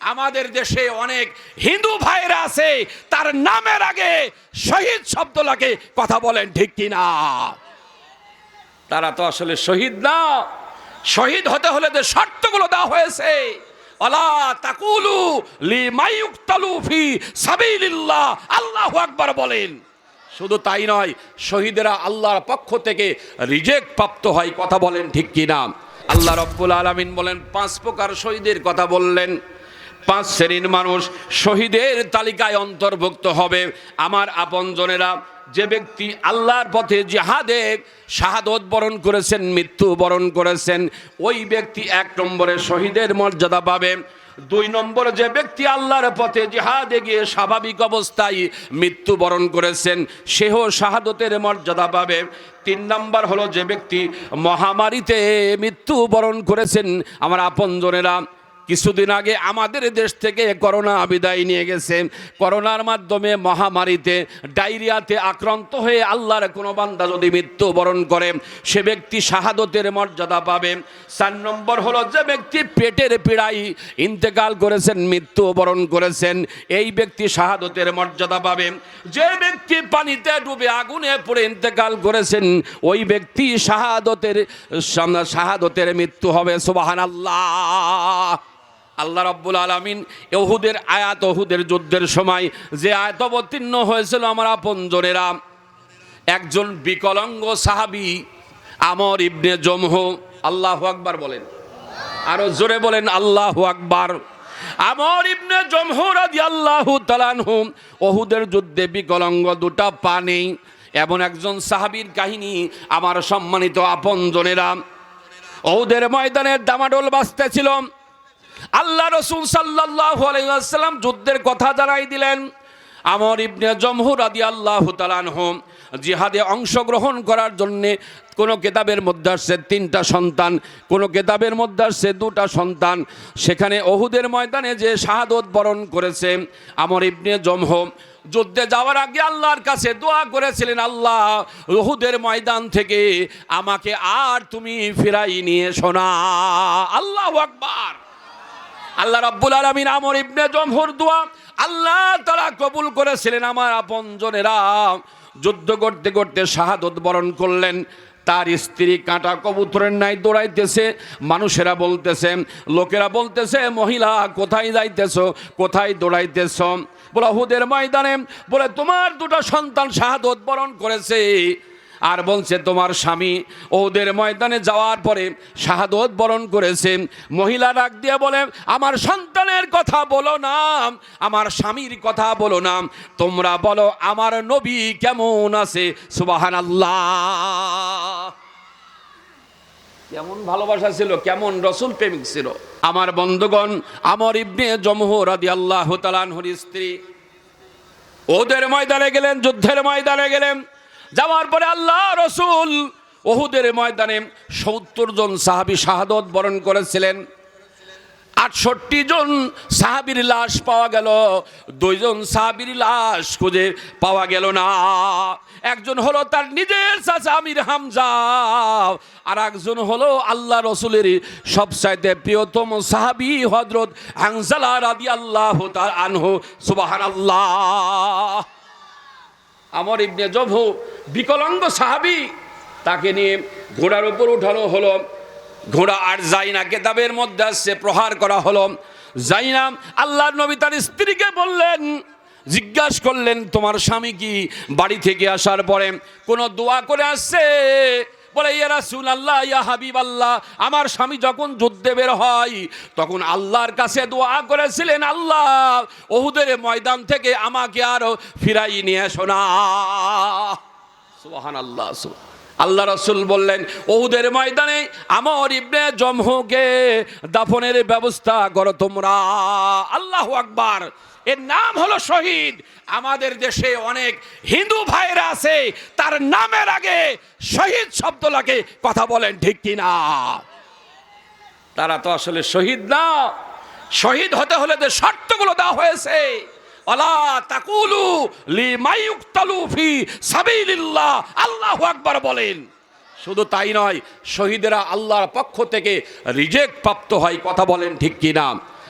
আমাদের দেশে অনেক হিন্দু ভাইরা আছে, তার নামের আগে শহীদ শব্দ লাগে কথা বলেন ঠিক কিনা? তারা তো আসলে শহীদ না। শহীদ হতে হলে যে শর্তগুলো দেওয়া হয়েছে আল্লাহু আকবার বলেন। শুধু তাই নয়, শহীদেরা আল্লাহর পক্ষ থেকে রিজেক্ট প্রাপ্ত হয়, কথা বলেন ঠিক কি না আল্লাহ রব্বুল আলামিন বলেন, পাঁচ প্রকার শহীদের কথা বললেন। পাঁচ শ্রেণির মানুষ শহীদের তালিকায় অন্তর্ভুক্ত হবে। আমার আপনজনেরা যে ব্যক্তি আল্লাহর পথে জিহাদে শাহাদত বরণ করেছেন, মৃত্যু বরণ করেছেন, ওই ব্যক্তি এক নম্বরে শহীদের মর্যাদা পাবে। দুই নম্বর যে ব্যক্তি আল্লাহর পথে জিহাদে গিয়ে স্বাভাবিক অবস্থায় মৃত্যুবরণ করেছেন, সেও শাহাদতের মর্যাদা পাবে। তিন নম্বর হলো যে ব্যক্তি মহামারীতে মৃত্যুবরণ করেছেন। আমার আপনজনেরা কিছুদিন আগে আমাদের দেশ থেকে করোনা বিদায় নিয়ে গেছে। করোনার মাধ্যমে মহামারীতে ডায়রিয়াতে আক্রান্ত হয়ে আল্লাহর কোনো বান্দা যদি মৃত্যুবরণ করে, সে ব্যক্তি শাহাদতের মর্যাদা পাবে। চার নম্বর হলো যে ব্যক্তি পেটের পীড়াই ইন্তেকাল করেছেন, মৃত্যুবরণ করেছেন, এই ব্যক্তি শাহাদতের মর্যাদা পাবে। যে ব্যক্তি পানিতে ডুবে আগুনে পড়ে ইন্তেকাল করেছেন, ওই ব্যক্তি শাহাদতের শাহাদতের মৃত্যু হবে সুবাহান আল্লাহ আল্লাহ রব্বুল আলমিন এহুদের আয়াত ওহুদের যুদ্ধের সময় যে আয়াত অবতীর্ণ হয়েছিল আমার আপনজনেরা একজন বিকলাঙ্গ সাহাবি, আমর ইবনে জমহ, আল্লাহ আকবার বলেন। আরও জোরে বলেন, আল্লাহ আকবার। আমর ইবনে জমহুরাদি আল্লাহ তালানহু ওহুদের যুদ্ধে বিকলাঙ্গ দুটা পা নেই। এমন একজন সাহাবীর কাহিনী আমার সম্মানিত আপনজনেরা ওহুদের ময়দানের দামাডোল বাঁচতেছিল আল্লাহ রসুল সাল্লাহ আলাইসাল্লাম যুদ্ধের কথা জানাই দিলেন। আমর ইবনে জমহুর আদি আল্লাহ তালানহম জিহাদে অংশগ্রহণ করার জন্যে কোনো কেতাবের মধ্যে আসছে তিনটা সন্তান, কোনো কেতাবের মধ্যে আসছে দুটা সন্তান। সেখানে অহুদের ময়দানে যে শাহাদত বরণ করেছে আমর ইবনে জমহ যুদ্ধে যাওয়ার আগে আল্লাহর কাছে দোয়া করেছিলেন, আল্লাহ রহুদের ময়দান থেকে আমাকে আর তুমি ফিরাই নিয়ে শোনা আল্লাহ আকবার। আল্লাহ রাব্বুল আলামিন আমর ইবনে জমহুর দোয়া আল্লাহ তারা কবুল করেছিলেন আমার আপনজনেরা যুদ্ধ করতে করতে শাহাদত বরণ করলেন। তার স্ত্রী কাঁটা কবুতরের নাই দৌড়াইতেছে। মানুষেরা বলতেছে, লোকেরা বলতেছে, মহিলা, কোথায় যাইতেছ? কোথায় দৌড়াইতেছ? বলে, হুদের ময়দানে। বলে, তোমার দুটো সন্তান শাহাদত বরণ করেছে। আর বলছে, তোমার স্বামী ওদের ময়দানে যাওয়ার পরে শাহাদত বরণ করেছে। মহিলা ডাক দিয়ে বলে, আমার সন্তানের কথা বলো না, আমার স্বামীর কথা বলো না। তোমরা বলো, আমার নবী কেমন আছে? সুবাহান আল্লাহ কেমন ভালোবাসা ছিল, কেমন রসুল প্রেমিক ছিল। আমার বন্ধুগণ, আমার ইবনে জমহ রাদি আল্লাহ তালানহর স্ত্রী, ওদের ময়দানে গেলেন, যুদ্ধের ময়দানে গেলেন। যাওয়ার পরে আল্লাহ রসুল ওহুদের ময়দানে সত্তর জন সাহাবি শাহাদত বরণ করেছিলেন। আটষট্টি জন সাহাবির লাশ পাওয়া গেল। দুইজন সাহাবির লাশ খুঁজে পাওয়া গেল না। একজন হলো তার নিজের চাচা আমির হামজা, আর একজন হলো আল্লাহ রসুলের সবচাইতে প্রিয়তম সাহাবি হজরত হাংসালা রাদি আল্লাহ তার আনহু সুবাহান আল্লাহ আমর ইবনে জভু বিকলাঙ্গ সাহাবি, তাকে নিয়ে ঘোড়ার উপর উঠানো হলো। ঘোড়া আর যাইনা কেতাবের মধ্যে আসছে, প্রহার করা হলো। যাইনা আল্লাহ নবী তার স্ত্রীকে বললেন, জিজ্ঞাস করলেন, তোমার স্বামী কি বাড়ি থেকে আসার পরে কোনো দোয়া করে আসছে? বলে, ইয়া সুন আল্লাহ ইয়া হাবিব আল্লাহ আমার স্বামী যখন যুদ্ধে বের হয়, তখন আল্লাহর কাছে দোয়া করেছিলেন আল্লাহ, ওহুদের ময়দান থেকে আমাকে আরও ফিরাই নিয়ে শোনা সুবহান। আল্লাহ আল্লাহ রসুল বললেন, ওহুদের ময়দানে আমর ইবনে জমহুকে দাফনের ব্যবস্থা করো তোমরা। আল্লাহ আকবার। এর নাম হলো শহীদ। আমাদের দেশে অনেক হিন্দু ভাইরা আছে, তার নামের আগে শহীদ শব্দ লাগে কথা বলেন, ঠিক কিনা? তারা তো আসলে শহীদ না। শহীদ হতে হলে যে শর্তগুলো দেওয়া হয়েছে অলা তাকুলু লি মাইয়ুক্তালু ফি সাবিলিল্লাহ। আল্লাহু আকবার বলেন। শুধু তাই নয়, শহীদেরা আল্লাহর পক্ষ থেকে রিজেক্ট প্রাপ্ত হয়, কথা বলেন ঠিক কিনা?